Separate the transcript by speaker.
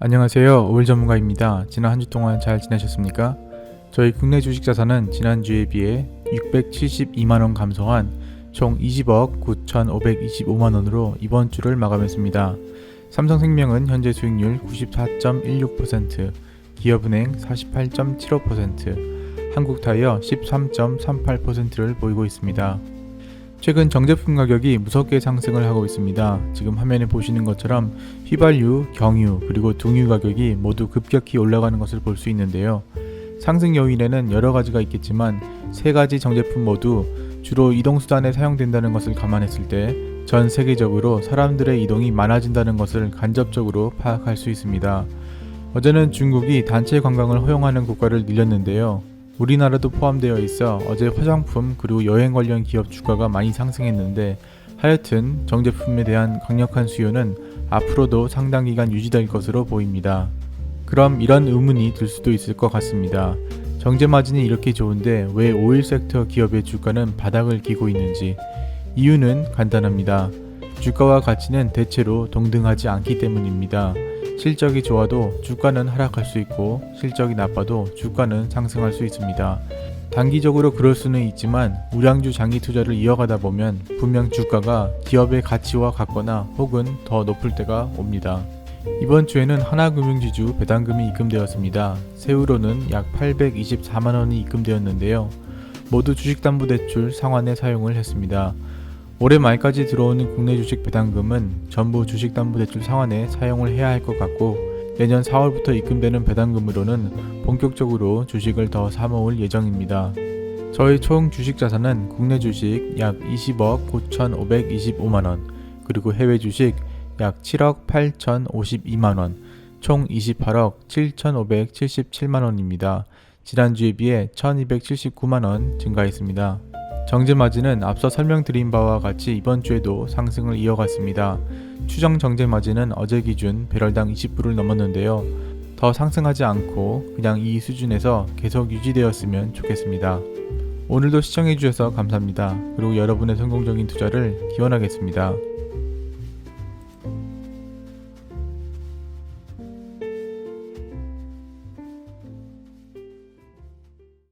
Speaker 1: 안녕하세요. 오일 전문가입니다. 지난 한 주 동안 잘 지내셨습니까? 저희 국내 주식 자산은 지난주에 비해 672만 원 감소한 총 20억 9,525만 원으로 이번 주를 마감했습니다. 삼성생명은 현재 수익률 94.16%, 기업은행 48.75%, 한국타이어 13.38%를 보이고 있습니다. 최근 정제품 가격이 무섭게 상승을 하고 있습니다. 지금 화면에 보시는 것처럼 휘발유, 경유, 그리고 등유 가격이 모두 급격히 올라가는 것을 볼 수 있는데요. 상승 요인에는 여러 가지가 있겠지만 세 가지 정제품 모두 주로 이동수단에 사용된다는 것을 감안했을 때 전 세계적으로 사람들의 이동이 많아진다는 것을 간접적으로 파악할 수 있습니다. 어제는 중국이 단체 관광을 허용하는 국가를 늘렸는데요. 우리나라도 포함되어 있어 어제 화장품 그리고 여행 관련 기업 주가가 많이 상승했는데 하여튼 정제품에 대한 강력한 수요는 앞으로도 상당 기간 유지될 것으로 보입니다. 그럼 이런 의문이 들 수도 있을 것 같습니다. 정제 마진이 이렇게 좋은데 왜 오일 섹터 기업의 주가는 바닥을 기고 있는지 이유는 간단합니다. 주가와 가치는 대체로 동등하지 않기 때문입니다. 실적이 좋아도 주가는 하락할 수 있고 실적이 나빠도 주가는 상승할 수 있습니다. 단기적으로 그럴 수는 있지만 우량주 장기 투자를 이어가다 보면 분명 주가가 기업의 가치와 같거나 혹은 더 높을 때가 옵니다. 이번 주에는 하나금융지주 배당금이 입금되었습니다. 세후로는 약 824만 원이 입금되었는데요. 모두 주식담보대출 상환에 사용을 했습니다. 올해 말까지 들어오는 국내 주식 배당금은 전부 주식담보대출 상환에 사용을 해야 할 것 같고 내년 4월부터 입금되는 배당금으로는 본격적으로 주식을 더 사모을 예정입니다. 저희 총 주식 자산은 국내 주식 약 20억 9,525만 원, 그리고 해외 주식 약 7억 8,052만 원, 총 28억 7,577만 원입니다. 지난주에 비해 1,279만 원 증가했습니다. 정제 마진은 앞서 설명드린 바와 같이 이번 주에도 상승을 이어갔습니다. 추정 정제 마진은 어제 기준 배럴당 20불을 넘었는데요. 더 상승하지 않고 그냥 이 수준에서 계속 유지되었으면 좋겠습니다. 오늘도 시청해주셔서 감사합니다. 그리고 여러분의 성공적인 투자를 기원하겠습니다.